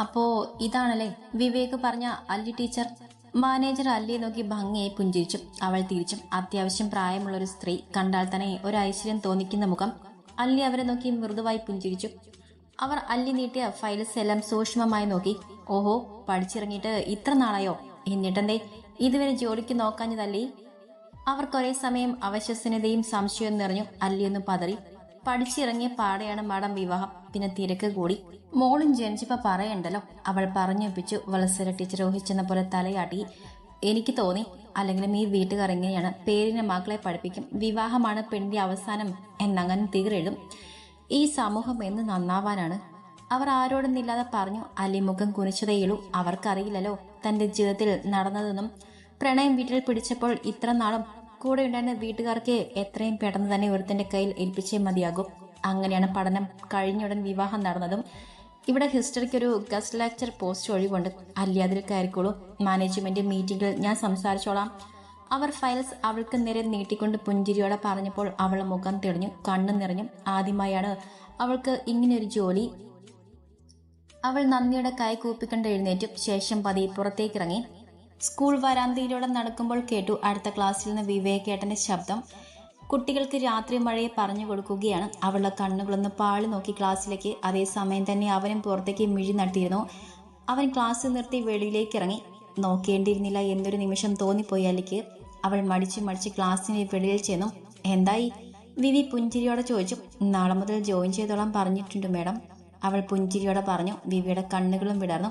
അപ്പോ ഇതാണല്ലേ? വിവേക് പറഞ്ഞ അല്ലി ടീച്ചർ മാനേജർ അല്ലിയെ നോക്കി ഭംഗിയായി പുഞ്ചിരിച്ചു. അവൾ തിരിച്ചും അത്യാവശ്യം പ്രായമുള്ള ഒരു സ്ത്രീ കണ്ടാൽ തന്നെ ഒരു ഐശ്വര്യം തോന്നിക്കുന്ന മുഖം അല്ലി അവരെ നോക്കി മൃദുവായി പുഞ്ചിരിച്ചു. അവർ അല്ലി നീട്ടിയ ഫയൽസ് എല്ലാം സൂക്ഷ്മമായി നോക്കി. ഓഹോ പഠിച്ചിറങ്ങിയിട്ട് ഇത്ര നാളായോ? എന്നിട്ടെന്തേ? ഇതുവരെ ജോലിക്ക് നോക്കാഞ്ഞതല്ലേ. അവർക്കൊരേ സമയം അവശ്വസനതയും സംശയവും നിറഞ്ഞു അല്ലിയൊന്ന് പതറി. പഠിച്ചിറങ്ങിയ പാടെയാണ് മാഡം വിവാഹം. പിന്നെ തിരക്ക് കൂടി. മോളും ജനിച്ചപ്പോ പറയണ്ടല്ലോ. അവൾ പറഞ്ഞൊപ്പിച്ചു വത്സര ടീച്ചർ ഊഹിച്ചെന്ന പോലെ തലയാട്ടി. എനിക്ക് തോന്നി അല്ലെങ്കിൽ ഈ വീട്ടുകാർ എങ്ങനെയാണ് പേരിനെ മക്കളെ പഠിപ്പിക്കും. വിവാഹമാണ് പെണ്ണിന്റെ അവസാനം എന്നങ്ങനെ തീരെഴുതും ഈ സമൂഹം എന്ന് നന്നാവാനാണ്. അവർ ആരോടൊന്നില്ലാതെ പറഞ്ഞു അലിമുഖം കുനിച്ചതേയുള്ളൂ അവർക്കറിയില്ലല്ലോ തന്റെ ജീവിതത്തിൽ നടന്നതെന്നും. പ്രണയം വീട്ടിൽ പിടിച്ചപ്പോൾ ഇത്ര നാളും കൂടെ ഉണ്ടായിരുന്ന വീട്ടുകാർക്ക് എത്രയും പെട്ടെന്ന് തന്നെ ഒരുത്തന്റെ കയ്യിൽ ഏൽപ്പിച്ചേ മതിയാകും. അങ്ങനെയാണ് പഠനം കഴിഞ്ഞുടൻ വിവാഹം നടന്നതും. ഇവിടെ ഹിസ്റ്ററിക്ക് ഒരു ഗസ്റ്റ് ലെക്ചർ പോസ്റ്റ് ഒഴിവുണ്ട്. അല്ലി അതിൽ കയറിക്കോളൂ. മാനേജ്മെന്റ് മീറ്റിംഗിൽ ഞാൻ സംസാരിച്ചോളാം. അവർ ഫയൽസ് അവൾക്ക് നേരെ നീട്ടിക്കൊണ്ട് പുഞ്ചിരിയോടെ പറഞ്ഞപ്പോൾ അവൾ മുഖം തെളിഞ്ഞു കണ്ണു നിറഞ്ഞു. ആദ്യമായാണ് അവൾക്ക് ഇങ്ങനെയൊരു ജോലി. അവൾ നന്ദിയുടെ കൈ കൂപ്പിക്കൊണ്ട് എഴുന്നേറ്റു. ശേഷം പതിയെ പുറത്തേക്കിറങ്ങി. സ്കൂൾ വരാന്തയിലൂടെ നടക്കുമ്പോൾ കേട്ടു അടുത്ത ക്ലാസ്സിൽ നിന്ന് വിവേകേട്ടന്റെ ശബ്ദം. കുട്ടികൾക്ക് രാത്രി മഴയെ പറഞ്ഞു കൊടുക്കുകയാണ്. അവളുടെ കണ്ണുകളൊന്ന് പാളി നോക്കി ക്ലാസ്സിലേക്ക്. അതേസമയം തന്നെ അവനും പുറത്തേക്ക് മിഴി നട്ടിരുന്നു അവൻ ക്ലാസ് നിർത്തി വെളിയിലേക്ക് ഇറങ്ങി. നോക്കേണ്ടിയിരുന്നില്ല എന്നൊരു നിമിഷം തോന്നിപ്പോയി അവൾ മടിച്ച് മടിച്ച് ക്ലാസ്സിന് വെളിയിൽ ചെന്നു. എന്തായി? വിവി പുഞ്ചിരിയോടെ ചോദിച്ചു. നാളെ മുതൽ ജോയിൻ ചെയ്തോളാം പറഞ്ഞിട്ടുണ്ട് മേഡം. അവൾ പുഞ്ചിരിയോടെ പറഞ്ഞു. വിവിയുടെ കണ്ണുകളും വിടർന്നു.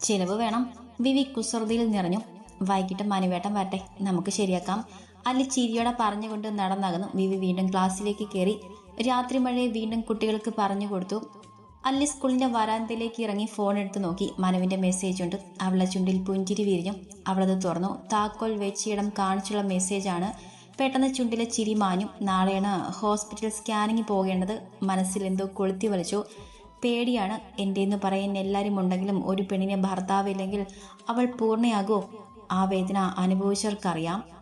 ചിലവ് വേണം. വിവി കുസൃതിയിൽ നിറഞ്ഞു. വൈകിട്ട് മനുവേട്ടം വരട്ടെ. നമുക്ക് ശരിയാക്കാം. അല്ലി ചിരിയോടെ പറഞ്ഞുകൊണ്ട് നടന്നകന്നു. വിവി വീണ്ടും ക്ലാസ്സിലേക്ക് കയറി രാത്രി മഴയെ വീണ്ടും കുട്ടികൾക്ക് പറഞ്ഞു കൊടുത്തു. അല്ലി സ്കൂളിന്റെ വരാന്തയിലേക്ക് ഇറങ്ങി ഫോൺ എടുത്തു നോക്കി. മനുവിന്റെ മെസ്സേജ് ഉണ്ട്. അവളെ ചുണ്ടിൽ പുഞ്ചിരി വിരിഞ്ഞു. അവളത് തുറന്നു. താക്കോൽ വെച്ചിടം കാണിച്ചുള്ള മെസ്സേജാണ് പെട്ടെന്ന് ചുണ്ടിലെ ചിരി മാഞ്ഞു. നാളെയാണ് ഹോസ്പിറ്റൽ സ്കാനിങ് പോകേണ്ടത്. മനസ്സിൽ എന്തോ കൊളുത്തി വലിച്ചു. പേടിയാണ്. എന്റെ എന്ന് പറയാൻ എല്ലാവരും ഉണ്ടെങ്കിലും ഒരു പെണ്ണിനെ ഭർത്താവില്ലെങ്കിൽ അവൾ പൂർണയാകുമോ? ആ വേദന അനുഭവിച്ചവർക്കറിയാം.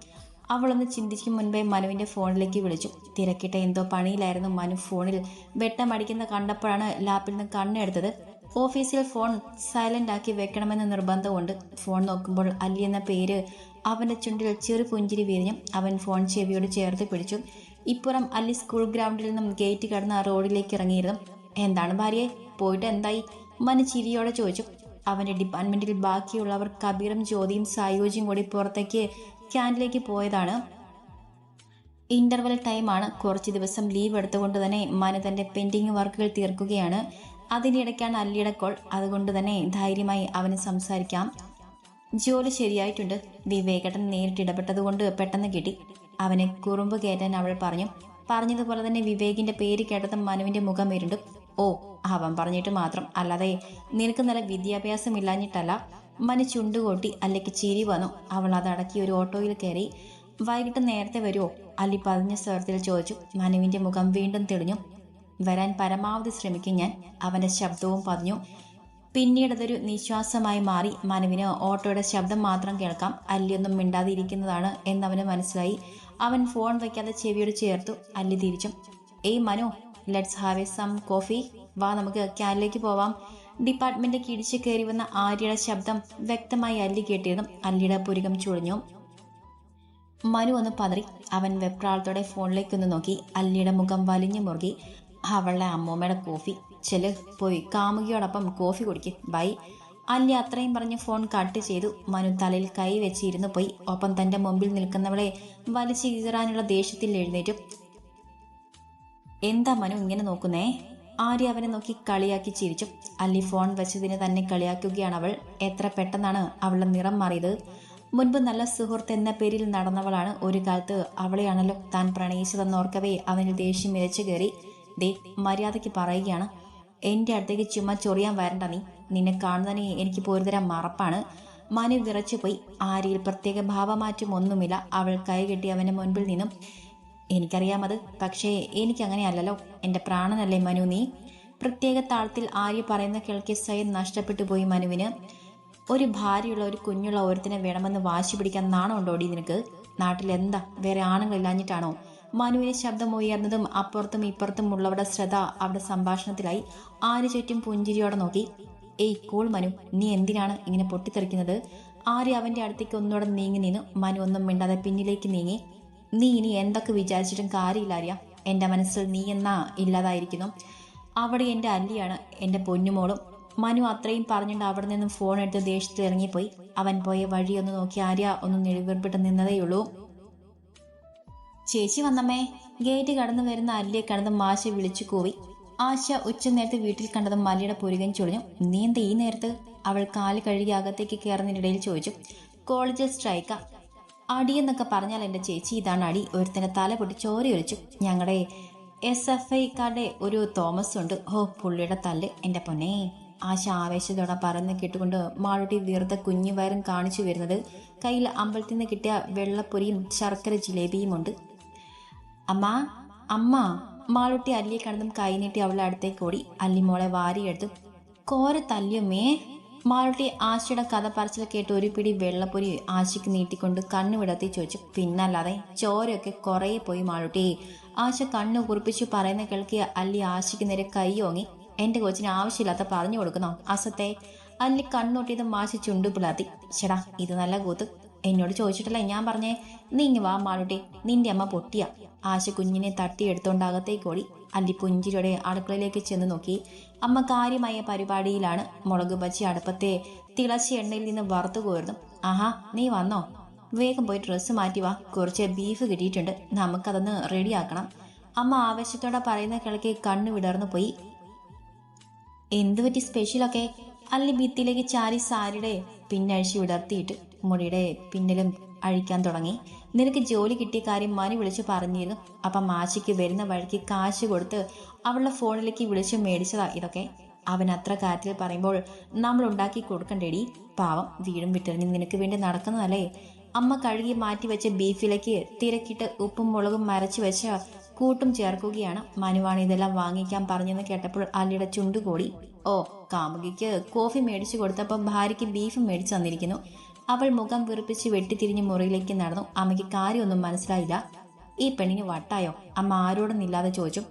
അവളൊന്ന് ചിന്തിക്കും മുൻപേ മനുവിന്റെ ഫോണിലേക്ക് വിളിച്ചു. തിരക്കിട്ട എന്തോ പണിയിലായിരുന്നു മനു ഫോണിൽ വെട്ടമടിക്കുന്ന കണ്ടപ്പോഴാണ് ലാപ്പിൽ നിന്ന് കണ്ണെടുത്തത്. ഓഫീസിൽ ഫോൺ സൈലന്റ് ആക്കി വെക്കണമെന്ന് നിർബന്ധമുണ്ട്. ഫോൺ നോക്കുമ്പോൾ അല്ലി എന്ന പേര് അവന്റെ ചുണ്ടിൽ ചെറു പുഞ്ചിരി വിരിഞ്ഞു അവൻ ഫോൺ ചെവിയോട് ചേർത്ത് പിടിച്ചു. ഇപ്പുറം അല്ലി സ്കൂൾ ഗ്രൗണ്ടിൽ നിന്നും ഗേറ്റ് കടന്ന് ആ റോഡിലേക്ക് ഇറങ്ങിയിരുന്നു. എന്താണ് ഭാര്യയെ പോയിട്ട് എന്തായി? മനു ചിരിയോടെ ചോദിച്ചു. അവന്റെ ഡിപ്പാർട്ട്മെന്റിൽ ബാക്കിയുള്ളവർ കബീറും ജ്യോതിയും സായോജ്യം കൂടി പുറത്തേക്ക് ക്യാന്റിലേക്ക് പോയതാണ്. ഇന്റർവെൽ ടൈമാണ് കുറച്ച് ദിവസം ലീവ് എടുത്തുകൊണ്ട് തന്നെ മനു തന്റെ പെൻഡിങ് വർക്കുകൾ തീർക്കുകയാണ്. അതിനിടയ്ക്കാണ് അല്ലിയുടെ കോൾ. അതുകൊണ്ട് തന്നെ ധൈര്യമായി അവന് സംസാരിക്കാം. ജോലി ശരിയായിട്ടുണ്ട്. വിവേകട്ടൻ നേരിട്ട് ഇടപെട്ടതുകൊണ്ട് പെട്ടെന്ന് കിട്ടി. അവനെ കുറുമ്പ് കയറ്റാൻ അവൾ പറഞ്ഞു. പറഞ്ഞതുപോലെ തന്നെ വിവേകിന്റെ പേര് കേട്ടതും മനുവിന്റെ മുഖം ഇരുണ്ടു. ഓ അവൻ പറഞ്ഞിട്ട് മാത്രം. അല്ലാതെ നിനക്ക് നല്ല വിദ്യാഭ്യാസം ഇല്ലാഞ്ഞിട്ടല്ല. മനു ചുണ്ടുകൊട്ടി അല്ലയ്ക്ക് ചിരി വന്നു. അവൾ അതടക്കി ഒരു ഓട്ടോയിൽ കയറി. വൈകിട്ട് നേരത്തെ വരുമോ അല്ലി പതിഞ്ഞ സ്വരത്തിൽ ചോദിച്ചു. മനുവിന്റെ മുഖം വീണ്ടും തെളിഞ്ഞു. വരാൻ പരമാവധി ശ്രമിക്കും ഞാൻ. അവന്റെ ശബ്ദവും പതിഞ്ഞു. പിന്നീട് അതൊരു നിശ്വാസമായി മാറി. മനുവിന് ഓട്ടോയുടെ ശബ്ദം മാത്രം കേൾക്കാം. അല്ലിയൊന്നും മിണ്ടാതിരിക്കുന്നതാണ് എന്നവന് മനസ്സിലായി. അവൻ ഫോൺ വയ്ക്കാതെ ചെവിയോട് ചേർത്തു. അല്ലി തിരിച്ചു ഏയ് Manu let's have a some coffee. വാ നമുക്ക് ക്യാനിലേക്ക് പോവാം. ഡിപ്പാർട്ട്മെന്റിലേക്ക് ഇടിച്ചു കയറി വന്ന ആര്യയുടെ ശബ്ദം വ്യക്തമായി അല്ലി കേട്ടിരുന്നു. അല്ലിയുടെ പുരുകം ചുളിഞ്ഞു. മനു ഒന്ന് പതറി അവൻ വെപ്രാളത്തോടെ ഫോണിലേക്ക് ഒന്ന് നോക്കി. അല്ലിയുടെ മുഖം വലിഞ്ഞു മുറുകി. അവളുടെ അമ്മൂമ്മയുടെ കോഫി. ചെൽ പോയി. കാമുകിയോടൊപ്പം കോഫി കുടിക്കും. ബൈ. അല്ലി അത്രയും പറഞ്ഞ് ഫോൺ കട്ട് ചെയ്തു. മനു തലയിൽ കൈ വെച്ചിരുന്നു പോയി. ഒപ്പം തന്റെ മുമ്പിൽ നിൽക്കുന്നവളെ വലിച്ചു കീറാനുള്ള ദേഷ്യത്തിൽ എഴുന്നേറ്റു. എന്താ മനു ഇങ്ങനെ നോക്കുന്നേ? ആര്യ അവനെ നോക്കി കളിയാക്കി ചിരിച്ചു. അല്ലി ഫോൺ വെച്ചതിന് തന്നെ കളിയാക്കുകയാണ് അവൾ. എത്ര പെട്ടെന്നാണ് അവളുടെ നിറം മാറിയത്. മുൻപ് നല്ല സുഹൃത്ത് എന്ന പേരിൽ നടന്നവളാണ് ഒരു കാലത്ത് അവളെയാണല്ലോ താൻ പ്രണയിച്ചതെന്നോർക്കവേ അവനിൽ ദേഷ്യം ഇരച്ചു കയറി. ദേ മര്യാദയ്ക്ക് പറയുകയാണ്. എന്റെ അടുത്തേക്ക് ചുമ്മാ ചൊറിയാൻ വരണ്ട നീ. നിന്നെ കാണുന്നതിനെ എനിക്ക് പോരുതരം മറപ്പാണ്. മനു വിറച്ചുപോയി. ആര്യയിൽ പ്രത്യേക ഭാവമാറ്റം ഒന്നുമില്ല അവൾ കൈകെട്ടി അവന്റെ മുൻപിൽ നിന്നും. എനിക്കറിയാമത് പക്ഷേ എനിക്കങ്ങനെയല്ലല്ലോ. എന്റെ പ്രാണനല്ലേ മനു നീ? പ്രത്യേക താളത്തിൽ ആര്യ പറയുന്ന കേൾക്കെ സ്വയം നഷ്ടപ്പെട്ടു പോയി മനുവിന്. ഒരു ഭാര്യയുള്ള ഒരു കുഞ്ഞുള്ള ഒരുത്തിനെ വേണമെന്ന് വാശി പിടിക്കാൻ നാണമുണ്ടോടി നിനക്ക്? നാട്ടിൽ എന്താ വേറെ ആണുങ്ങളില്ലാഞ്ഞിട്ടാണോ മനുവിന് ശബ്ദം ഉയർന്നതും അപ്പുറത്തും ഇപ്പുറത്തും ഉള്ളവരുടെ ശ്രദ്ധ അവിടെ സംഭാഷണത്തിലായി. ആര് ചുറ്റും പുഞ്ചിരിയോടെ നോക്കി. ഏയ് കോൾ മനു. നീ എന്തിനാണ് ഇങ്ങനെ പൊട്ടിത്തെറിക്കുന്നത്? ആര്യ അവന്റെ അടുത്തേക്ക് ഒന്നുകൂടെ നീങ്ങി നിന്നു. മനു ഒന്നും മിണ്ടാതെ പിന്നിലേക്ക് നീങ്ങി. നീ ഇനി എന്തൊക്കെ വിചാരിച്ചിട്ടും കാര്യമില്ല ആര്യ. എന്റെ മനസ്സിൽ നീ എന്നാ ഇല്ലാതായിരിക്കുന്നു. അവിടെ എന്റെ അല്ലിയാണ് എന്റെ പൊന്നുമോളും. മനു അത്രയും പറഞ്ഞിട്ട് അവിടെ നിന്നും ഫോൺ എടുത്ത് ദേഷ്യത്തിൽ ഇറങ്ങിപ്പോയി. അവൻ പോയ വഴി ഒന്ന് നോക്കി ആര്യ ഒന്ന് നെടുവേർപ്പിട്ട് നിന്നതേയുള്ളൂ. ചേച്ചി വന്നമ്മേ. ഗേറ്റ് കടന്നു വരുന്ന അല്ലിയെ കണ്ടത് മാശ വിളിച്ചു കൂവി. ആശ ഉച്ച നേരത്തെ വീട്ടിൽ കണ്ടതും മല്ലിയുടെ പുരുകൻ ചൊളിഞ്ഞു. നീ എന്താ ഈ നേരത്ത്? അവൾ കാൽ കഴുകി അകത്തേക്ക് കയറുന്നതിനിടയിൽ ചോദിച്ചു. കോളേജിൽ സ്ട്രൈക്കാ. അടിയെന്നൊക്കെ പറഞ്ഞാൽ എന്റെ ചേച്ചി ഇതാണ് അടി. ഒരുത്തന്റെ തല പൊട്ടി ചോരയൊലിച്ചു ഞങ്ങളുടെ എസ് എഫ് ഐക്കാരുടെ ഒരു തോമസ് ഉണ്ട് ഓ പുള്ളിയുടെ തല്ല്. എന്റെ പൊന്നെ. ആശ ആവേശത്തോടെ പറന്ന് കേട്ടുകൊണ്ട് മാളുട്ടി വീർത്ത കുഞ്ഞു വയറും കാണിച്ചു വരുന്നത് കയ്യിൽ അമ്പലത്തിൽ നിന്ന് കിട്ടിയ വെള്ളപ്പൊരിയും ശർക്കര ജിലേബിയും ഉണ്ട്. അമ്മ അമ്മ. മാളുട്ടി അല്ലിയെ കണ്ടതും കൈനീട്ടി അവളുടെ അടുത്തേക്ക് ഓടി. അല്ലിമോളെ വാരിയെടുത്തു. കോര തല്ലിയമ്മേ മാളുട്ടി ആശയുടെ കഥ പറച്ചിൽ കേട്ട് ഒരു പിടി വെള്ളപ്പൊരി ആശയ്ക്ക് നീട്ടിക്കൊണ്ട് കണ്ണു വിടത്തി ചോദിച്ചു പിന്നല്ലാതെ ചോരയൊക്കെ കുറേ പോയി മാളുട്ടി ആശ കണ്ണു കുറിപ്പിച്ച് പറയുന്ന കേൾക്കിയ അല്ലി ആശയ്ക്ക് നേരെ കൈ ഓങ്ങി എന്റെ കൊച്ചിന് ആവശ്യമില്ലാത്ത പറഞ്ഞു കൊടുക്കുന്നോ? അസത്തെ അല്ലി കണ്ണൊട്ടിയത് മാശി ചുണ്ടു പിളർത്തി. ചേടാ ഇത് നല്ല കൂത്ത്. എന്നോട് ചോദിച്ചിട്ടല്ലേ ഞാൻ പറഞ്ഞേ? നീ ഇങ്ങ് വാ മാളുട്ടി നിന്റെ അമ്മ പൊട്ടിയ. ആശ കുഞ്ഞിനെ തട്ടിയെടുത്തോണ്ട് അകത്തേക്ക് ഓടി. അല്ലി പുഞ്ചിരിയുടെ അടുക്കളയിലേക്ക് ചെന്ന് നോക്കി. അമ്മ കാര്യമായ പരിപാടിയിലാണ് മുളക് ബജി അടുപ്പത്തെ തിളച്ച എണ്ണയിൽ നിന്ന് വറുത്തു കോരുന്നു. ആഹാ നീ വന്നോ? വേഗം പോയി ഡ്രസ്സ് മാറ്റി വാ. കുറച്ച് ബീഫ് കിട്ടിയിട്ടുണ്ട്. നമുക്കതൊന്ന് റെഡിയാക്കണം. അമ്മ ആവശ്യത്തോടെ പറയുന്ന കിളക്ക് കണ്ണു വിടർന്നു പോയി. എന്തു പറ്റി സ്പെഷ്യലൊക്കെ? അല്ലി ഭിത്തിയിലേക്ക് ചാരി സാരിയുടെ പിന്നഴിച്ച് വിടർത്തിയിട്ട് മുടിയുടെ പിന്നിലും അഴിക്കാൻ തുടങ്ങി. നിനക്ക് ജോലി കിട്ടിയ കാര്യം മനു വിളിച്ചു പറഞ്ഞിരുന്നു. അപ്പം മാശിക്ക് വരുന്ന വഴിക്ക് കാശ് കൊടുത്ത് അവളുടെ ഫോണിലേക്ക് വിളിച്ചു മേടിച്ചതാ ഇതൊക്കെ. അവൻ അത്ര കാര്യത്തിൽ പറയുമ്പോൾ നമ്മൾ ഉണ്ടാക്കി കൊടുക്കണ്ടേടി. പാവം വീടും വിട്ടെറിഞ്ഞ് നിനക്ക് വേണ്ടി നടക്കുന്നതല്ലേ? അമ്മ കഴുകി മാറ്റി വെച്ച ബീഫിലേക്ക് തിരക്കിട്ട് ഉപ്പും മുളകും മരച്ചു വെച്ച കൂട്ടും ചേർക്കുകയാണ്. മനുവാണ് ഇതെല്ലാം വാങ്ങിക്കാൻ പറഞ്ഞെന്ന് കേട്ടപ്പോൾ അല്ലിയുടെ ചുണ്ടുകൂടി. ഓ കാമുകിക്ക് കോഫി മേടിച്ചു കൊടുത്തപ്പോൾ ഭാര്യയ്ക്ക് ബീഫ് മേടിച്ചു തന്നിരിക്കുന്നു. അവൾ മുഖം വീർപ്പിച്ച് വെട്ടിത്തിരിഞ്ഞ് മുറിയിലേക്ക് നടന്നു. അമ്മയ്ക്ക് കാര്യമൊന്നും മനസ്സിലായില്ല. ഈ പെണ്ണിന് വട്ടായോ? അമ്മ ആരോടൊന്നില്ലാതെ ചോദിച്ചു.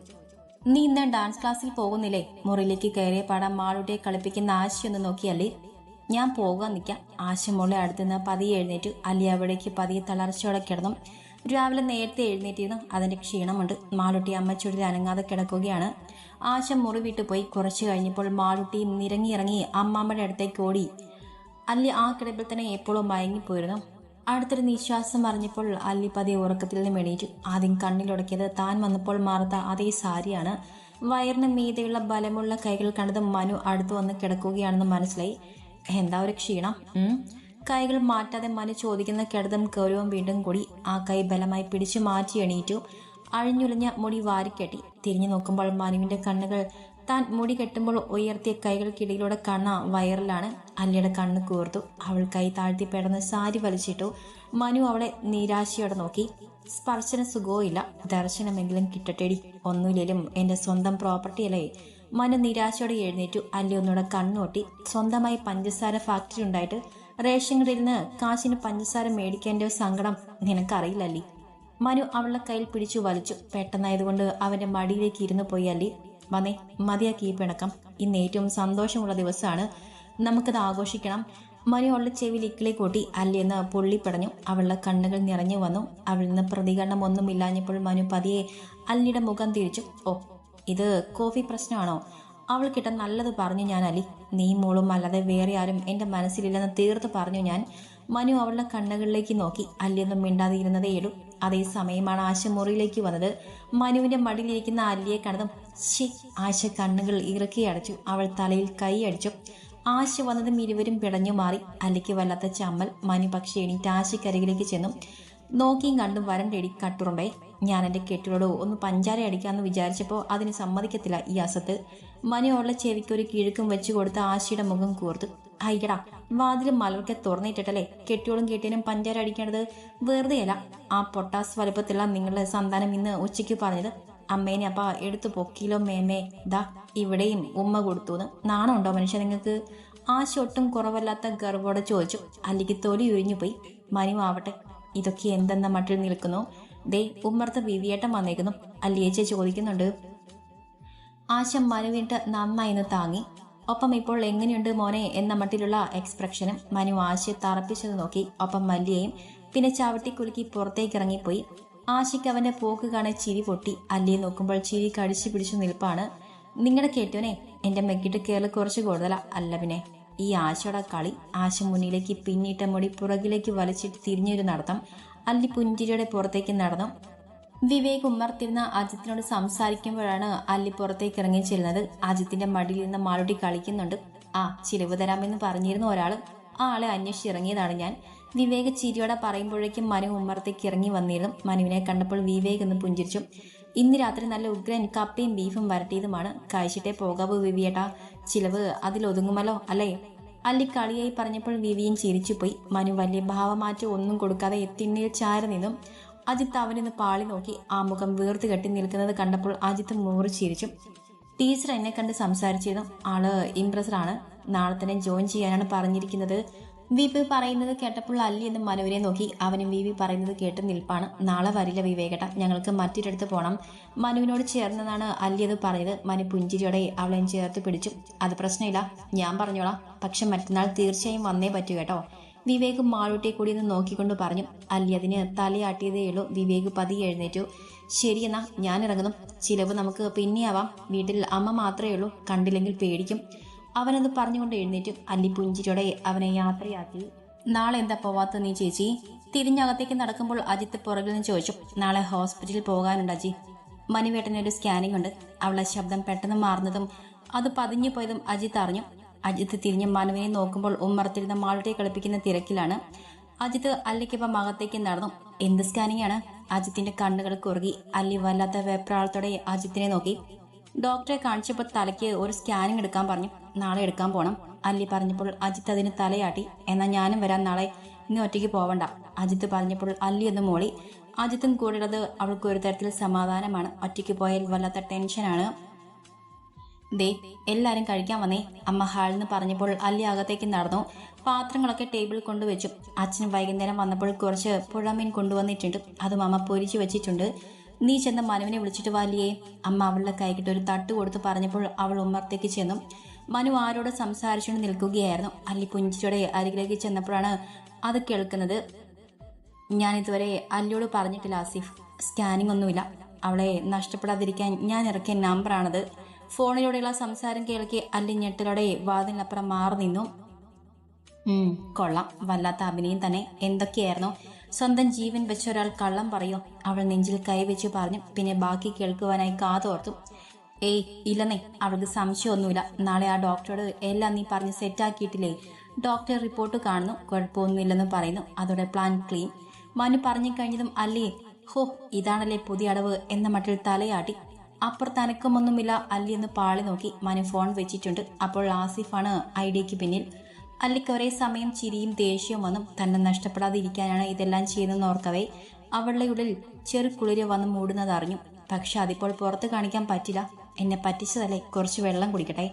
നീ ഇന്ന് ഡാൻസ് ക്ലാസ്സിൽ പോകുന്നില്ലേ? മുറിയിലേക്ക് കയറിയ പാടാൻ മാളുടെ കളിപ്പിക്കുന്ന ആശയൊന്ന് നോക്കിയല്ലേ? ഞാൻ പോകാൻ നിൽക്കാം. ആശമോളെ അടുത്തുനിന്ന് പതിയെ എഴുന്നേറ്റു അല്ലി അവിടേക്ക് പതിയെ തളർച്ചയോടെ കിടന്നു. രാവിലെ നേരത്തെ എഴുന്നേറ്റിരുന്നു. അതിന്റെ ക്ഷീണമുണ്ട്. മാളുട്ടി അമ്മച്ചുടി അനങ്ങാതെ കിടക്കുകയാണ്. ആശ മുറി വിട്ടു പോയി. കുറച്ചു കഴിഞ്ഞപ്പോൾ മാളുട്ടി നിരങ്ങിയിറങ്ങി അമ്മാമ്മയുടെ അടുത്തേക്ക് ഓടി. അല്ലി ആ കിടപ്പിൽ തന്നെ എപ്പോഴും മയങ്ങിപ്പോയിരുന്നു. അടുത്തൊരു നിശ്വാസം അറിഞ്ഞപ്പോൾ അല്ലി പതിയെ ഉറക്കത്തിൽ നിന്ന് എണീറ്റു. ആദ്യം കണ്ണിലുടക്കിയത് താൻ വന്നപ്പോൾ മാറത്ത അതേ സാരിയാണ്. വയറിന് മീതെയുള്ള ബലമുള്ള കൈകൾ കണ്ടത് മനു അടുത്തു വന്ന് കിടക്കുകയാണെന്ന് മനസ്സിലായി. എന്താ ഒരു ക്ഷീണം. കൈകൾ മാറ്റാതെ മനു ചോദിക്കുന്ന കിടതും കൗരവും വീണ്ടും കൂടി. ആ കൈ ബലമായി പിടിച്ചു മാറ്റി എണീറ്റു. അഴിഞ്ഞുലഞ്ഞ മുടി വാരിക്കെട്ടി. തിരിഞ്ഞു നോക്കുമ്പോൾ മനുവിന്റെ കണ്ണുകൾ താൻ മുടി കെട്ടുമ്പോൾ ഉയർത്തിയ കൈകൾക്കിടയിലൂടെ കണ്ണ വയറിലാണ് അല്ലിയുടെ കണ്ണ് കൂർത്തു. അവൾ കൈ താഴ്ത്തി പെടന്ന് സാരി വലിച്ചിട്ടു. മനു അവളെ നിരാശയോടെ നോക്കി. സ്പർശന സുഖവും ഇല്ല ദർശനമെങ്കിലും കിട്ടട്ടെടി. ഒന്നുമില്ലെങ്കിലും എന്റെ സ്വന്തം പ്രോപ്പർട്ടി അല്ലേ? മനു നിരാശയോടെ എഴുന്നേറ്റു. അല്ലി ഒന്നുകൂടെ കണ്ണുകൊട്ടി സ്വന്തമായി പഞ്ചസാര ഫാക്ടറി ഉണ്ടായിട്ട് റേഷൻ കടയിൽ നിന്ന് കാശിന് പഞ്ചസാര മേടിക്കേണ്ട സങ്കടം നിനക്കറിയില്ലല്ലേ. മനു അവളുടെ കയ്യിൽ പിടിച്ചു വലിച്ചു. പെട്ടെന്നായതുകൊണ്ട് അവന്റെ മടിയിലേക്ക് ഇരുന്നു പോയി അല്ലി. വന്നേ മതിയാക്കി ഈ പിണക്കം ഇന്ന് ഏറ്റവും സന്തോഷമുള്ള ദിവസമാണ് നമുക്കത് ആഘോഷിക്കണം. മനു അവളുടെ ചെവിയിൽ ഇക്കിളി കൂട്ടി അല്ലെന്ന് പൊള്ളിപ്പടഞ്ഞു അവളുടെ കണ്ണുകൾ നിറഞ്ഞു വന്നു. അവളിൽ നിന്ന് പ്രതികരണം ഒന്നുമില്ലാഞ്ഞപ്പോൾ മനു പതിയെ അല്ലിയുടെ മുഖം തിരിച്ചു. ഓ ഇത് കോഫി പ്രശ്നമാണോ? അവൾ കിട്ട നല്ലത് പറഞ്ഞു ഞാൻ അലി. നീ മോളും അല്ലാതെ വേറെ ആരും എന്റെ മനസ്സിലില്ലെന്ന് തീർത്ത് പറഞ്ഞു ഞാൻ. മനു അവളുടെ കണ്ണുകളിലേക്ക് നോക്കി. അല്ലിയൊന്നും മിണ്ടാതെ അതേസമയമാണ് അതേ സമയമാണ് ആശ മുറിയിലേക്ക് വന്നത്. മനുവിന്റെ മടിയിലിരിക്കുന്ന അല്ലിയെ കണ്ടതും ശേ ആശ കണ്ണുകൾ ഇറക്കി അടച്ചു. അവൾ തലയിൽ കൈ അടിച്ചു. ആശ വന്നതും ഇരുവരും പിടഞ്ഞു മാറി. അല്ലിക്ക് വല്ലാത്ത ചമ്മൽ. മനു പക്ഷേ എണീറ്റ് ആശയ്ക്കരികിലേക്ക് ചെന്നു. നോക്കിയും കണ്ടും വരണ്ടേടി കട്ടുറുമ്പേ. ഞാൻ എന്റെ കെട്ടിലോട് ഒന്ന് പഞ്ചാര അടിക്കാമെന്ന് വിചാരിച്ചപ്പോൾ അതിന് സമ്മതിക്കത്തില്ല ഈ അസത്ത്. മനു അവളുടെ ചെവിക്ക് ഒരു കിഴുക്കും വെച്ചു കൊടുത്ത് ആശയുടെ മുഖം കൂർത്തു. അയ്യടാ വാതിലും മലർക്കെ തുറന്നിട്ടിട്ടല്ലേ? കെട്ടിയോളും കെട്ടിയനും പഞ്ചാര അടിക്കേണ്ടത് വെറുതെയല്ല. ആ പൊട്ടാസ് വലുപ്പത്തിലുള്ള നിങ്ങളുടെ സന്താനം ഇന്ന് ഉച്ചയ്ക്ക് പറഞ്ഞത്. അമ്മേനെ അപ്പ എടുത്തു പൊക്കിലോ മേമേ. ദാ ഇവിടെയും ഉമ്മ കൊടുത്തു നാണമുണ്ടോ മനുഷ്യ നിങ്ങൾക്ക്? ആശ ഒട്ടും കുറവല്ലാത്ത ഗർവോടെ ചോദിച്ചു. അല്ലെങ്കിൽ തൊലി ഉരിഞ്ഞു പോയി. മനുവാവട്ടെ ഇതൊക്കെ എന്തെന്ന മട്ടിൽ നിൽക്കുന്നു. ദേ ഉമ്മർത്ത് വിവിയേട്ടം വന്നേക്കുന്നു. അല്ലിയേച്ച ചോദിക്കുന്നുണ്ട്. ആശ മനുവിട്ട് നന്നായിന്ന് താങ്ങി. ഒപ്പം ഇപ്പോൾ എങ്ങനെയുണ്ട് മോനെ എന്ന മട്ടിലുള്ള എക്സ്പ്രഷനും മനു ആശയെ തറപ്പിച്ചത് നോക്കി. ഒപ്പം മല്ലിയെയും പിന്നെ ചവിട്ടി കുലുക്കി പുറത്തേക്ക് ഇറങ്ങിപ്പോയി. ആശയ്ക്ക് അവന്റെ പോക്ക് കാണാൻ ചിരി പൊട്ടി. അല്ലിയെ നോക്കുമ്പോൾ ചിരി കടിച്ചു പിടിച്ചു നിൽപ്പാണ്. നിങ്ങളുടെ കേട്ടവനെ എന്റെ മെക്കിട്ട് കേരള കുറച്ച് കൂടുതലാ. അല്ല പിന്നെ ഈ ആശയുടെ കളി ആശ മുന്നിലേക്ക് പിന്നിട്ട മുടി പുറകിലേക്ക് വലിച്ചിട്ട് തിരിഞ്ഞൊരു നടത്തം അല്ലി പുഞ്ചിരിയുടെ പുറത്തേക്ക് നടന്നു. വിവേക് ഉമ്മർത്തിരുന്ന അജിത്തിനോട് സംസാരിക്കുമ്പോഴാണ് അല്ലി പുറത്തേക്ക് ഇറങ്ങി ചെല്ലുന്നത്. അജിത്തിന്റെ മടിയിൽ നിന്ന് മാളുടി കളിക്കുന്നുണ്ട്. ആ ചിലവ് തരാമെന്ന് പറഞ്ഞിരുന്ന ഒരാൾ ആ ആളെ അന്വേഷിച്ച് ഇറങ്ങിയതാണ് ഞാൻ. വിവേക് ചിരിയോടെ പറയുമ്പോഴേക്കും മനു ഉമ്മർത്തേക്ക് ഇറങ്ങി വന്നിരുന്നു. മനുവിനെ കണ്ടപ്പോൾ വിവേക് എന്ന് പുഞ്ചിരിച്ചു. ഇന്ന് രാത്രി നല്ല ഉഗ്രൻ കപ്പയും ബീഫും വരട്ടിയതുമാണ്. കഴിച്ചിട്ടേ പോകാവൂ വിവിയേട്ടാ. ചിലവ് അതിലൊതുങ്ങുമല്ലോ അല്ലേ? അല്ലി കളിയായി പറഞ്ഞപ്പോൾ വിവിയും ചിരിച്ചുപോയി. മനു വലിയ ഭാവമാറ്റം ഒന്നും കൊടുക്കാതെ എത്തിണ്ണിയിൽ ചാരി നിന്നും. അജിത്ത് അവനിന്ന് പാളി നോക്കി ആ മുഖം വീർത്ത് കെട്ടി നിൽക്കുന്നത് കണ്ടപ്പോൾ അജിത്ത് മൂറി ചിരിച്ചു. ടീച്ചർ എന്നെ കണ്ട് സംസാരിച്ചിരുന്നു. ആൾ ഇംപ്രസ്ഡാണ് നാളെ തന്നെ ജോയിൻ ചെയ്യാനാണ് പറഞ്ഞിരിക്കുന്നത്. വിപി പറയുന്നത് കേട്ടപ്പോൾ അല്ലി എന്ന് മനോരെ നോക്കി. അവനും വിവി പറയുന്നത് കേട്ട് നിൽപ്പാണ്. നാളെ വരില്ല വിവേകട്ട. ഞങ്ങൾക്ക് മറ്റൊരിടത്ത് പോകണം മനുവിനോട് ചേർന്നതാണ് അല്ലി അത് പറഞ്ഞത്. മനു പുഞ്ചിരിയോടെ അവളെ ചേർത്ത് പിടിച്ചു. അത് പ്രശ്നമില്ല. ഞാൻ പറഞ്ഞോളാം. പക്ഷെ മറ്റന്നാൾ തീർച്ചയായും വന്നേ പറ്റൂ കേട്ടോ. വിവേക് മാളൂട്ടിയെ കൂടി ഒന്ന് നോക്കിക്കൊണ്ട് പറഞ്ഞു അല്ലി അതിന് തലയാട്ടിയതേ ഉള്ളൂ. വിവേക് പതി എഴുന്നേറ്റു. ശരിയെന്നാ ഞാൻ ഇറങ്ങുന്നു. ചിലവ് നമുക്ക് പിന്നെയാവാം. വീട്ടിൽ അമ്മ മാത്രമേ ഉള്ളൂ. കണ്ടില്ലെങ്കിൽ പേടിക്കും. അവനത് പറഞ്ഞുകൊണ്ട് എഴുന്നേറ്റു. അല്ലി പുഞ്ചിരിയോടെ അവനെ യാത്രയാക്കി. നാളെ എന്താ പോവാത്ത നീ ചേച്ചി? തിരിഞ്ഞകത്തേക്ക് നടക്കുമ്പോൾ അജിത്ത് പുറകിൽ നിന്ന് ചോദിച്ചു നാളെ ഹോസ്പിറ്റലിൽ പോകാനുണ്ട് അജി? മനുവേട്ടനൊരു സ്കാനിംഗ് ഉണ്ട്. അവളെ ശബ്ദം പെട്ടെന്ന് മാറുന്നതും അത് പതിഞ്ഞു പോയതും അജിത്ത് അറിഞ്ഞു. അജിത്ത് തിരിഞ്ഞ് മനുവിനെ നോക്കുമ്പോൾ ഉമ്മറത്തിരുന്ന മാളുടെ കളിപ്പിക്കുന്ന തിരക്കിലാണ്. അജിത്ത് അല്ലിക്കൊപ്പം അകത്തേക്ക് നടന്നു. എന്ത് സ്കാനിംഗ് ആണ്? അജിത്തിന്റെ കണ്ണുകൾ കുറുകി. അല്ലി വല്ലാത്ത വെപ്രാളത്തോടെ അജിത്തിനെ നോക്കി. ഡോക്ടറെ കാണിച്ചപ്പോൾ തലയ്ക്ക് ഒരു സ്കാനിങ് എടുക്കാൻ പറഞ്ഞു. നാളെ എടുക്കാൻ പോണം. അല്ലി പറഞ്ഞപ്പോൾ അജിത്ത് അതിന് തലയാട്ടി. എന്നാൽ ഞാനും വരാൻ നാളെ ഇന്ന് ഒറ്റയ്ക്ക് പോവണ്ട. അജിത്ത് പറഞ്ഞപ്പോൾ അല്ലി ഒന്ന് മോളി. അജിത്തും കൂടെയുള്ളത് അവൾക്ക് ഒരു തരത്തിൽ സമാധാനമാണ്. ഒറ്റയ്ക്ക് പോയാൽ വല്ലാത്ത ടെൻഷനാണ് ദേ എല്ലാരും കഴിക്കാൻ വന്നേ. അമ്മ ഹാളിൽ നിന്ന് പറഞ്ഞപ്പോൾ അല്ലി അകത്തേക്ക് നടന്നു. പാത്രങ്ങളൊക്കെ ടേബിൾ കൊണ്ടുവച്ചു. അച്ഛൻ വൈകുന്നേരം വന്നപ്പോൾ കുറച്ച് പുഴമീൻ കൊണ്ടുവന്നിട്ടുണ്ട്. അതും അമ്മ പൊരിച്ചു വെച്ചിട്ടുണ്ട്. നീ ചെന്ന് മനുവിനെ വിളിച്ചിട്ട് വാലിയേ അമ്മ അവളുടെ കൈകിട്ട് ഒരു തട്ട് കൊടുത്ത് പറഞ്ഞപ്പോൾ അവൾ ഉമ്മർത്തേക്ക് ചെന്നു. മനു ആരോട് സംസാരിച്ചുകൊണ്ട് നിൽക്കുകയായിരുന്നു. അല്ലി പുഞ്ചിരിയുടെ അരികിലേക്ക് ചെന്നപ്പോഴാണ് അത് കേൾക്കുന്നത്. ഞാൻ ഇതുവരെ അല്ലിയോട് പറഞ്ഞിട്ടില്ല ആസിഫ്. സ്കാനിംഗ് ഒന്നുമില്ല. അവളെ നഷ്ടപ്പെടാതിരിക്കാൻ ഞാൻ ഇറക്കിയ നമ്പറാണത്. ഫോണിലൂടെയുള്ള സംസാരം കേൾക്കി അല്ലി ഞെട്ടലോടെ വാതിലിനപ്പുറം മാറി നിന്നു. ഉം കൊള്ളാം. വല്ലാത്ത അഭിനയം തന്നെ. എന്തൊക്കെയായിരുന്നു? സ്വന്തം ജീവൻ വെച്ച ഒരാൾ കള്ളം പറയോ. അവൾ നെഞ്ചിൽ കൈവച്ച് പറഞ്ഞു. പിന്നെ ബാക്കി കേൾക്കുവാനായി കാതോർത്തു. ഏയ് ഇല്ലെന്നേ അവൾക്ക് സംശയമൊന്നുമില്ല. നാളെ ആ ഡോക്ടറോട് എല്ലാം നീ പറഞ്ഞ് സെറ്റാക്കിയിട്ടില്ലേ? ഡോക്ടർ റിപ്പോർട്ട് കാണുന്നു. കുഴപ്പമൊന്നുമില്ലെന്ന് പറയുന്നു. അതോടെ പ്ലാൻ ക്ലീൻ. മനു പറഞ്ഞു കഴിഞ്ഞതും അല്ലേ? ഹോ ഇതാണല്ലേ പുതിയ അടവ് എന്ന മട്ടിൽ തലയാട്ടി. അപ്പുറത്ത് അനക്കമൊന്നുമില്ല അല്ലിയെന്ന് പാളി നോക്കി മനു ഫോൺ വെച്ചിട്ടുണ്ട്. അപ്പോൾ ആസിഫാണ് ഐഡിയയ്ക്ക് പിന്നിൽ. അല്ലിക്ക് ഒരേ സമയം ചിരിയും ദേഷ്യവും വന്നും. തന്നെ നഷ്ടപ്പെടാതിരിക്കാനാണ് ഇതെല്ലാം ചെയ്യുന്നതെന്ന് ഓർക്കവേ അവളുടെ ഉള്ളിൽ ചെറു കുളിര് വന്ന് മൂടുന്നത് അറിഞ്ഞു. പക്ഷെ അതിപ്പോൾ പുറത്ത് കാണിക്കാൻ പറ്റില്ല. എന്നെ പറ്റിച്ചതല്ലേ? കുറച്ച് വെള്ളം കുടിക്കട്ടെ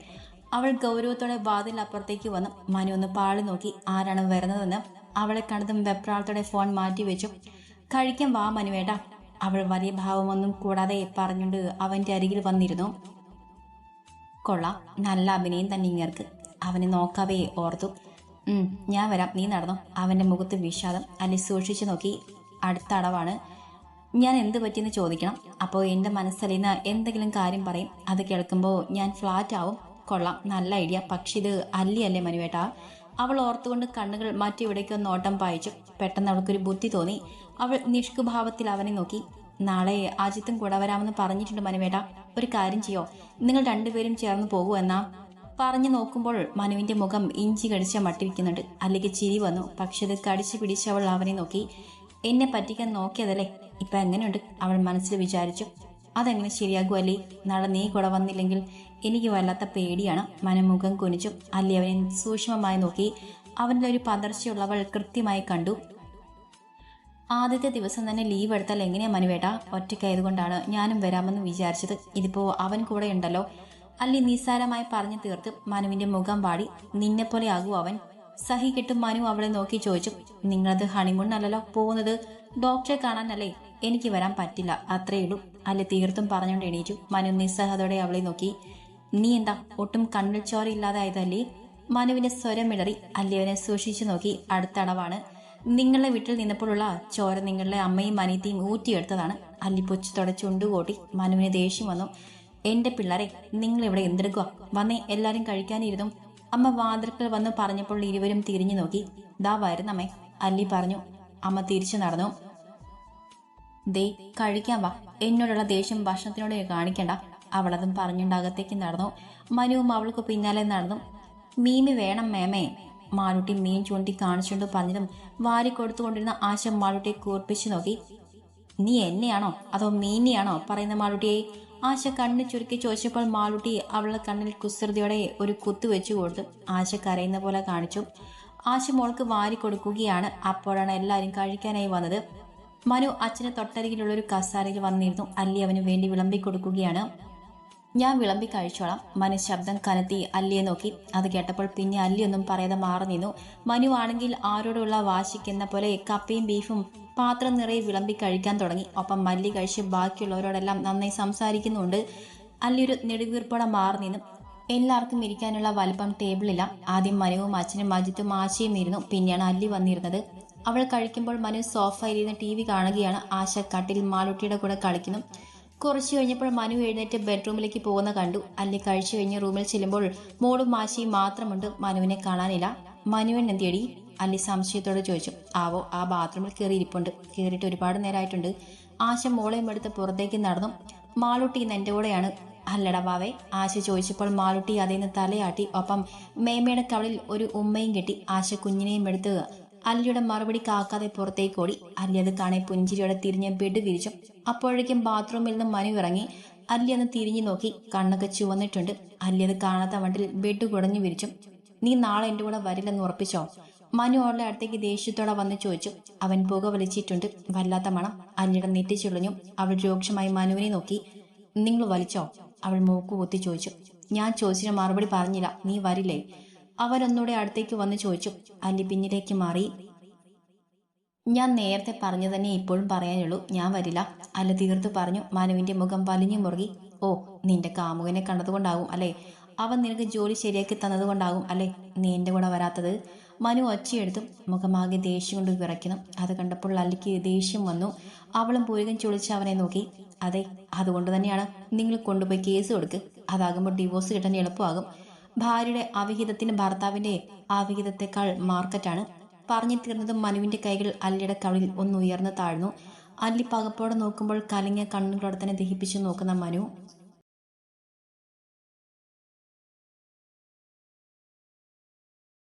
അവൾ ഗൗരവത്തോടെ വാതിൽ അപ്പുറത്തേക്ക് വന്ന്. മനു ഒന്ന് പാളി നോക്കി ആരാണ് വരുന്നതെന്ന് അവളെ കണ്ടതും വെപ്രാളത്തോടെ ഫോൺ മാറ്റി വെച്ചു കഴിക്കാൻ വാ മനുവേട്ട അവൾ വലിയ ഭാവമൊന്നും കൂടാതെ പറഞ്ഞുകൊണ്ട് അവന്റെ അരികിൽ വന്നിരുന്നു. കൊള്ളാം. നല്ല അഭിനയം തന്നെ ഇങ്ങർക്ക്. അവനെ നോക്കാവേ ഓർത്തു. ഞാൻ വരാം. നീ നടന്നു. അവന്റെ മുഖത്ത് വിഷാദം. അല്ലെ സൂക്ഷിച്ചു നോക്കി. അടുത്ത അടവാണ്. ഞാൻ എന്ത് പറ്റിയെന്ന് ചോദിക്കണം. അപ്പോൾ എന്റെ മനസ്സലിന്ന് എന്തെങ്കിലും കാര്യം പറയും. അത് കേൾക്കുമ്പോൾ ഞാൻ ഫ്ലാറ്റ് ആവും. കൊള്ളാം. നല്ല ഐഡിയ പക്ഷെ ഇത് അല്ലിയല്ലേ മനുവേട്ടാ. അവൾ ഓർത്തുകൊണ്ട് കണ്ണുകൾ മാറ്റി മറ്റിവിടേക്ക് നോട്ടം പായിച്ചു. പെട്ടെന്ന് അവൾക്കൊരു ബുദ്ധി തോന്നി. അവൾ നിഷ്കുഭാവത്തിൽ അവനെ നോക്കി. നാളെ അജിത്തും കൂടെ വരാമെന്ന് പറഞ്ഞിട്ടുണ്ട് മനുവേട്ട. ഒരു കാര്യം ചെയ്യോ? നിങ്ങൾ രണ്ടുപേരും ചേർന്ന് പോകൂ എന്നാ. പറഞ്ഞു നോക്കുമ്പോൾ മനുവിന്റെ മുഖം ഇഞ്ചി കടിച്ച മട്ടിരിക്കുന്നുണ്ട്. അല്ലെങ്കിൽ ചിരി വന്നു. പക്ഷെ അത് കടിച്ചു പിടിച്ചവൾ അവനെ നോക്കി. എന്നെ പറ്റിക്കാൻ നോക്കിയതല്ലേ? ഇപ്പൊ എങ്ങനെയുണ്ട്? അവൾ മനസ്സിൽ വിചാരിച്ചു. അതെങ്ങനെ ശരിയാകും അല്ലേ? നാളെ നീ കൂടെ വന്നില്ലെങ്കിൽ എനിക്ക് വല്ലാത്ത പേടിയാണ്. മനമുഖം കുനിച്ചു അല്ലി അവനെ സൂക്ഷ്മമായി നോക്കി. അവന്റെ ഒരു പതർച്ചയുള്ളവൾ കൃത്യമായി കണ്ടു. ആദ്യത്തെ ദിവസം തന്നെ ലീവ് എടുത്താൽ എങ്ങനെയാ മനുവേട്ട? ഒറ്റയ്ക്കായതുകൊണ്ടാണ് ഞാനും വരാമെന്ന് വിചാരിച്ചത്. ഇതിപ്പോ അവൻ കൂടെ ഉണ്ടല്ലോ. അല്ലി നിസ്സാരമായി പറഞ്ഞു തീർത്ത് മനുവിന്റെ മുഖം പാടി നിന്നെപ്പോലെ ആകൂ അവൻ. സഹി കിട്ടും മനു അവളെ നോക്കി ചോദിച്ചു. നിങ്ങളത് അല്ലല്ലോ? പോകുന്നത് ഡോക്ടറെ കാണാനല്ലേ? എനിക്ക് വരാൻ പറ്റില്ല. അത്രയേ ഉള്ളൂ. അല്ലെ തീർത്തും പറഞ്ഞുകൊണ്ട് എണീറ്റു മനു നിസ്സഹതോടെ അവളെ നോക്കി. നീ എന്താ ഒട്ടും കണ്ണിൽ ചോരയില്ലാതായതല്ലേ മനുവിന്റെ സ്വരമിടറി അല്ലിയവനെ സൂക്ഷിച്ചു നോക്കി അടുത്തടവാണ് നിങ്ങളുടെ വീട്ടിൽ നിന്നപ്പോഴുള്ള ചോര നിങ്ങളുടെ അമ്മയും അനിയത്തിയും ഊറ്റിയെടുത്തതാണ്. അല്ലി പൊച്ചത്തോടെ ചുണ്ടുകൂട്ടി മനുവിന് ദേഷ്യം വന്നു. എന്റെ പിള്ളേരെ നിങ്ങൾ ഇവിടെ എന്തെടുക്കുക വന്നേ എല്ലാരും കഴിക്കാനിരുന്നു അമ്മ വാതിൽക്കൽ വന്ന് പറഞ്ഞപ്പോൾ ഇരുവരും തിരിഞ്ഞു നോക്കി. ദാ വരുന്നമ്മേ അല്ലി പറഞ്ഞു. അമ്മ തിരിച്ചു നടന്നു. ദേ കഴിക്കാൻ വാ. എന്നോടുള്ള ദേഷ്യം ഭക്ഷണത്തിനോട് കാണിക്കണ്ട. അവളതും പറഞ്ഞുണ്ടാകത്തേക്ക് നടന്നു. മനുവും അവൾക്ക് പിന്നാലെ നടന്നു. മീമി വേണം മേമേ. മാലുട്ടി മീൻ ചൂണ്ടി കാണിച്ചുകൊണ്ട് പറഞ്ഞതും വാരി കൊടുത്തുകൊണ്ടിരുന്ന ആശ മാളുട്ടിയെ കൂർപ്പിച്ചു നോക്കി. നീ എന്നെയാണോ? അതോ മീനിയാണോ? പറയുന്ന മാളുട്ടിയെ ആശ കണ്ണ് ചുരുക്കി ചോദിച്ചപ്പോൾ മാളുട്ടി അവളുടെ കണ്ണിൽ കുസൃതിയോടെ ഒരു കുത്തു വെച്ചു കൊടുത്തു. ആശ കരയുന്ന പോലെ കാണിച്ചു. ആശ മോൾക്ക് വാരി കൊടുക്കുകയാണ്. അപ്പോഴാണ് എല്ലാവരും കഴിക്കാനായി വന്നത്. മനു അച്ഛന് തൊട്ടരികിലുള്ള ഒരു കസാരയിൽ വന്നിരുന്നു. അല്ലി അവന് വേണ്ടി വിളമ്പി കൊടുക്കുകയാണ്. ഞാൻ വിളമ്പി കഴിച്ചോളാം. മനു ശബ്ദം കനത്തി അല്ലിയെ നോക്കി. അത് കേട്ടപ്പോൾ പിന്നെ അല്ലിയൊന്നും പറയാതെ മാറി നിന്നു. മനു ആണെങ്കിൽ ആരോടുള്ള വാശിക്കുന്ന പോലെ കപ്പയും ബീഫും പാത്രം നിറയെ വിളമ്പി കഴിക്കാൻ തുടങ്ങി. ഒപ്പം മല്ലി കഴിച്ച് ബാക്കിയുള്ളവരോടെല്ലാം നന്നായി സംസാരിക്കുന്നുണ്ട് അല്ലിയൊരു നെടുവീർപ്പോടെ മാറി നിന്നു. എല്ലാവർക്കും ഇരിക്കാനുള്ള വലിപ്പം ടേബിളില്ല ആദ്യം മനുവും അച്ഛനും അജിത്തും ആശയും ഇരുന്നു. പിന്നെയാണ് അല്ലി വന്നിരുന്നത്. അവൾ കഴിക്കുമ്പോൾ മനു സോഫയിലിരുന്ന് ടി വി കാണുകയാണ്. ആശ കട്ടിൽ മാലുട്ടിയുടെ കൂടെ കളിക്കുന്നു. കുറച്ചു കഴിഞ്ഞപ്പോൾ മനു എഴുന്നേറ്റ് ബെഡ്റൂമിലേക്ക് പോകുന്ന കണ്ടു. അല്ലി കഴിച്ചു കഴിഞ്ഞ് റൂമിൽ ചെല്ലുമ്പോൾ മോളും മാശിയും മാത്രമുണ്ട്. മനുവിനെ കാണാനില്ല. മനുവൻ എന്തിയടി അല്ലി സംശയത്തോടെ ചോദിച്ചു. ആവോ ആ ബാത്റൂമിൽ കയറി ഇരിപ്പുണ്ട്. കയറിയിട്ട് ഒരുപാട് നേരമായിട്ടുണ്ട് ആശ മോളെയും എടുത്ത് പുറത്തേക്ക് നടന്നു. മാളുട്ടി ഇന്ന് എന്റെ കൂടെയാണ്. അല്ലടാ ബാവേ ആശ ചോദിച്ചപ്പോൾ മാളുട്ടി അതിൽ നിന്ന് തലയാട്ടി. ഒപ്പം മേമയുടെ കവളിൽ ഒരു ഉമ്മയും കെട്ടി. ആശ കുഞ്ഞിനെയും എടുത്ത് അല്ലിയുടെ മറുപടി കാക്കാതെ പുറത്തേക്ക് ഓടി അല്ലി അത് കാണെ പുഞ്ചിരിയോടെ തിരിഞ്ഞ് ബെഡ് വിരിച്ചു. അപ്പോഴേക്കും ബാത്റൂമിൽ നിന്ന് മനു ഇറങ്ങി. അല്ലി ഒന്ന് തിരിഞ്ഞു നോക്കി. കണ്ണൊക്കെ ചുവന്നിട്ടുണ്ട്. അല്ലി അത് കാണാത്ത വണ്ടിൽ ബെഡ് കുടഞ്ഞു വിരിച്ചു. നീ നാളെ എന്റെ കൂടെ വരില്ലെന്ന് ഉറപ്പിച്ചോ? മനു അവളുടെ അടുത്തേക്ക് ദേഷ്യത്തോടെ വന്ന് ചോദിച്ചു. അവൻ പുക വലിച്ചിട്ടുണ്ട്. വല്ലാത്ത മണം. അല്ലിയുടെ നെറ്റി ചുളിഞ്ഞു. അവൾ രൂക്ഷമായി മനുവിനെ നോക്കി. നിങ്ങൾ വലിച്ചോ? അവൾ മൂക്ക് കുത്തി ചോദിച്ചു. ഞാൻ ചോദിച്ചിട്ട് മറുപടി പറഞ്ഞില്ല. നീ വരില്ലേ? അവരൊന്നുകൂടെ അടുത്തേക്ക് വന്ന് ചോദിച്ചു. അല്ലി പിന്നിലേക്ക് മാറി. ഞാൻ നേരത്തെ പറഞ്ഞു തന്നെ ഇപ്പോഴും പറയാനുള്ളൂ. ഞാൻ വരില്ല. അല്ല തീർത്ത് പറഞ്ഞു. മനുവിന്റെ മുഖം വലിഞ്ഞു മുറുകി. ഓ നിന്റെ കാമുകനെ കണ്ടതുകൊണ്ടാകും അല്ലേ? അവൻ നിനക്ക് ജോലി ശരിയാക്കി തന്നതുകൊണ്ടാകും അല്ലേ നീ എന്റെ കൂടെ വരാത്തത്? മനു ഒച്ചയെടുത്തും. മുഖമാകെ ദേഷ്യം കൊണ്ട് വിറയ്ക്കുന്നു. അത് കണ്ടപ്പോൾ അല്ലിക്ക് ദേഷ്യം വന്നു. അവളും പൂരകം ചൊളിച്ച് അവനെ നോക്കി. അതെ അതുകൊണ്ട് തന്നെയാണ് നിങ്ങൾ കൊണ്ടുപോയി കേസ് കൊടുക്ക്. അതാകുമ്പോൾ ഡിവോഴ്സ് കിട്ടാൻ എളുപ്പമാകും. ഭാര്യയുടെ അവിഹിതത്തിന് ഭർത്താവിന്റെ അവിഹിതത്തെക്കാൾ മാർക്കറ്റാണ്. പറഞ്ഞു തീർന്നതും മനുവിന്റെ കൈകൾ അല്ലിയുടെ കവിളിൽ ഒന്ന് ഉയർന്നു താഴ്ന്നു. അല്ലി പകപ്പോടെ നോക്കുമ്പോൾ കലങ്ങിയ കണ്ണുകളോടെ തന്നെ ദഹിപ്പിച്ചു നോക്കുന്ന മനു